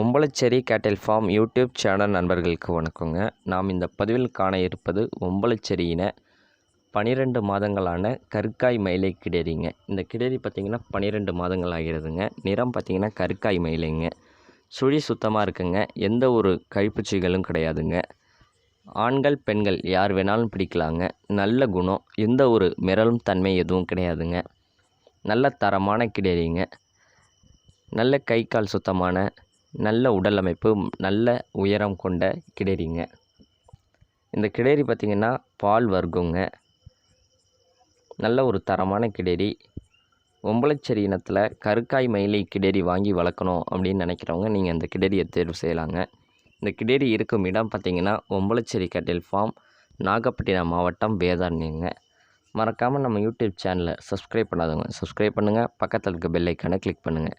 ஒம்பளச்சேரி கேட்டில் form YouTube channel நண்பர்களுக்கு வணக்கங்க. நாம் இந்த பதிவில் காண இருப்பது ஒம்பளச்சேரியின பனிரெண்டு மாதங்களான கருக்காய் மயிலை கிடேரிங்க. இந்த கிடேரி பார்த்திங்கன்னா பன்னிரெண்டு மாதங்கள் ஆகிறதுங்க. நிறம் பார்த்திங்கன்னா கருக்காய் மயிலைங்க. சுழி சுத்தமாக இருக்குங்க. எந்த ஒரு கழிப்புச்சிகளும் கிடையாதுங்க. ஆண்கள் பெண்கள் யார் வேணாலும் பிடிக்கலாங்க. நல்ல குணம். எந்த ஒரு மிரளும் தன்மை எதுவும் கிடையாதுங்க. நல்ல தரமான கிடேரிங்க. நல்ல கை கால் சுத்தமான நல்ல உடல் அமைப்பு நல்ல உயரம் கொண்ட கிடேரிங்க. இந்த கிடேரி பார்த்திங்கன்னா பால் வர்க்கங்க. நல்ல ஒரு தரமான கிடேரி. ஒம்பளச்சேரி இனத்தில் கருக்காய் மயிலை கிடேரி வாங்கி வளர்க்கணும் அப்படின்னு நினைக்கிறவங்க நீங்கள் இந்த கிடேரியை தேர்வு செய்யலாங்க. இந்த கிடேரி இருக்கும் இடம் பார்த்திங்கன்னா ஒம்பளச்சேரி கட்டில் ஃபார்ம் நாகப்பட்டினம் மாவட்டம் வேதாரண்யங்க. மறக்காமல் நம்ம யூடியூப் சேனலை சப்ஸ்கிரைப் பண்ணாதவங்க சப்ஸ்கிரைப் பண்ணுங்கள் பக்கத்தில் இருக்க பெல்லைக்கான கிளிக் பண்ணுங்கள்